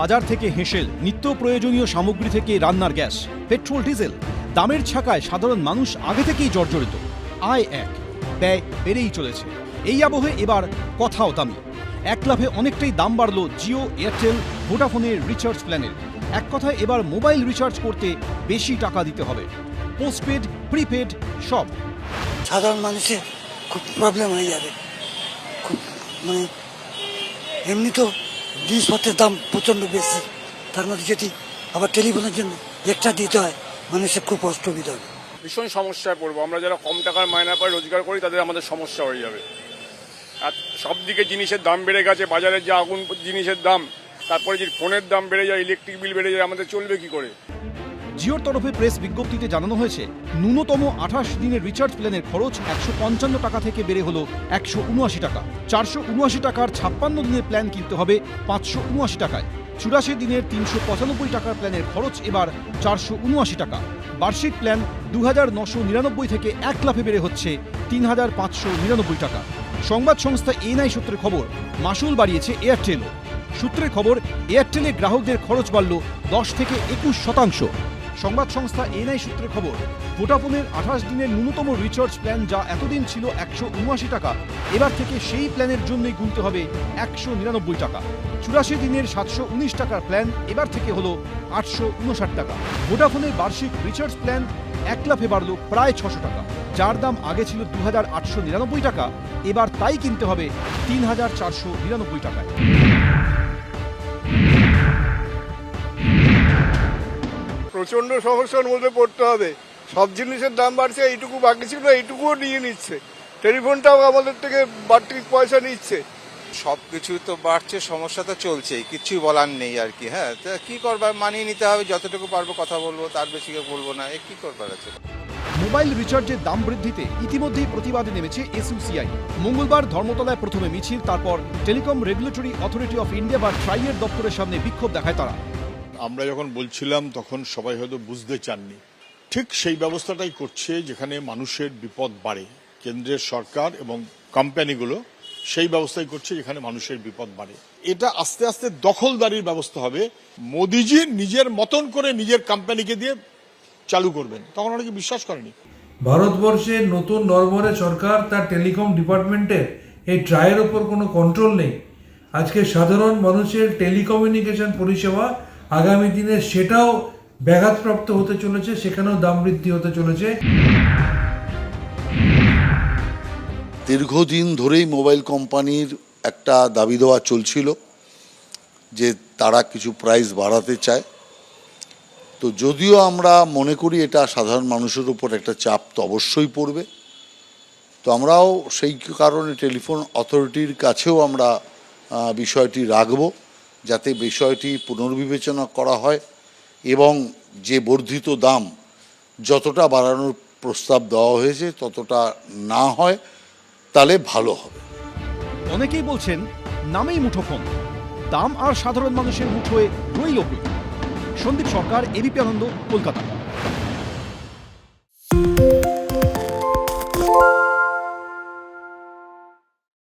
বাজার থেকে হেঁসেল, নিত্য প্রয়োজনীয় সামগ্রী থেকে রান্নার গ্যাস, পেট্রোল, ডিজেল। দামের ছাকায় সাধারণ মানুষ আগে থেকেই জর্জরিত। আয় এক, ব্যয় বেড়েই চলেছে। এই আবহে এবার কথাও দামি। এক লাভে অনেকটাই দাম বাড়ল জিও, এয়ারটেল, ভোডাফোনের রিচার্জ প্ল্যানের। এক কথায় এবার মোবাইল রিচার্জ করতে বেশি টাকা দিতে হবে। পোস্টপেড, প্রিপেড, সব। সাধারণ মানুষের খুব প্রবলেম হয়ে যাবে। খুব মানে এমনি তো জিনিসপত্রের দাম প্রচণ্ড বেশি। তার মধ্যে যদি আবার টেলিফোনের জন্য এক্সট্রা দিতে হয় মানুষের খুব অসুবিধা হবে। ভীষণ সমস্যায় পড়ব। আমরা যারা কম টাকার মায়না পাই রোজগার করি, তাদের আমাদের সমস্যা হয়ে যাবে। আর সব দিকে জিনিসের দাম বেড়ে গেছে বাজারের যে আগুন জিনিসের দাম, তারপরে যে ফোনের দাম বেড়ে যায়, ইলেকট্রিক বিল বেড়ে যায়, আমাদের চলবে কি করে? জিওর তরফে প্রেস বিজ্ঞপ্তিতে জানানো হয়েছে, ন্যূনতম আঠাশ দিনের রিচার্জ প্ল্যানের খরচ একশো পঞ্চান্ন টাকা থেকে বেড়ে হলো একশো উনআশি টাকা। চারশো উনআশি টাকার ছাপ্পান্ন দিনের প্ল্যান কিনতে হবে পাঁচশো উনআশি টাকায়। চুরাশি দিনের তিনশো পঁচানব্বই টাকার প্ল্যানের খরচ এবার চারশো উনআশি টাকা। বার্ষিক প্ল্যান দু হাজার নশো নিরানব্বই থেকে এক লাফে বেড়ে হচ্ছে তিন হাজার পাঁচশো নিরানব্বই টাকা। সংবাদ সংস্থা এনআই সূত্রে খবর, মাসুল বাড়িয়েছে এয়ারটেলও সূত্রের খবর, এয়ারটেলে গ্রাহকদের খরচ বাড়ল দশ থেকে একুশ শতাংশ। সংবাদ সংস্থা এনআই সূত্রে খবর, ভোডাফোনের আঠাশ দিনের ন্যূনতম রিচার্জ প্ল্যান যা এতদিন ছিল একশো উনআশি টাকা, এবার থেকে সেই প্ল্যানের জন্যই গুনতে হবে একশো নিরানব্বই টাকা। চুরাশি দিনের সাতশো উনিশ টাকার প্ল্যান এবার থেকে হলো আটশো উনষাট টাকা। ভোডাফোনের বার্ষিক রিচার্জ প্ল্যান এক লাফে বাড়ল প্রায় ছশো টাকা। যার দাম আগে ছিল দু হাজার আটশো নিরানব্বই টাকা, এবার তাই কিনতে হবে তিন হাজার চারশো নিরানব্বই টাকায়। প্রচণ্ড সমস্যার মধ্যে পড়তে হবে। সব জিনিসের দাম বাড়ছে এইটুকু বাকি ছিল এইটুকুও নিয়ে নিচ্ছে। টেলিফোনটাও আমাদের থেকে বাড়তি পয়সা নিচ্ছে। সব কিছু তো বাড়ছে সমস্যা তো চলছেই কিছুই বলার নেই আর কি হ্যাঁ? তা কি করবার মানিয়ে নিতে হবে যতটুকু পারব কথা বলব তার বেশি কেউ বলব না এ কি করবার আছে? মোবাইল রিচার্জের দাম বৃদ্ধিতে ইতিমধ্যেই প্রতিবাদে নেমেছে এসইউসিআই মঙ্গলবার ধর্মতলায় প্রথমে মিছিল তারপর telecom regulatory authority of India বা ট্রাইয়ের দপ্তরের সামনে বিক্ষোভ দেখায় তারা। আমরা যখন বলছিলাম, তখন সবাই হয়তো বুঝতে চাননি। ঠিক সেই ব্যবস্থাটাই করছে যেখানে মানুষের বিপদ বাড়ে। কেন্দ্রের সরকার এবং কোম্পানিগুলো সেই ব্যবস্থাই করছে যেখানে মানুষের বিপদ বাড়ে। এটা আস্তে আস্তে দখলদারির ব্যবস্থা হবে। মোদিজি নিজের মতন করে নিজের কোম্পানিকে দিয়ে চালু করবেন। তখন অনেকে বিশ্বাস করেনি। ভারতবর্ষে নতুন নরবরে সরকার তার টেলিকম ডিপার্টমেন্টের এই ট্রায়ের ওপর কোনো কন্ট্রোল নেই। আজকে সাধারণ মানুষের টেলিকমিউনিকেশন পরিষেবা আগামী দিনে সেটাও ব্যাঘাতপ্রাপ্ত হতে চলেছে, সেখানেও দাম বৃদ্ধি হতে চলেছে। দীর্ঘদিন ধরেই মোবাইল কোম্পানির একটা দাবি দেওয়া চলছিল যে তারা কিছু প্রাইস বাড়াতে চায়। তো যদিও আমরা মনে করি এটা সাধারণ মানুষের উপর একটা চাপ তো অবশ্যই পড়বে। তো আমরাও সেই কারণে টেলিফোন অথরিটির কাছেও আমরা বিষয়টি রাখব। যাতে বিষয়টি পুনর্বিবেচনা করা হয় এবং যে বর্ধিত দাম যতটা বাড়ানোর প্রস্তাব দেওয়া হয়েছে ততটা না হয়, তাহলে ভালো হবে। অনেকেই বলছেন, নামেই মুঠোফোন দাম আর সাধারণ মানুষের মুঠোয় রইল সন্দীপ সরকার এবিপি আনন্দ, কলকাতা।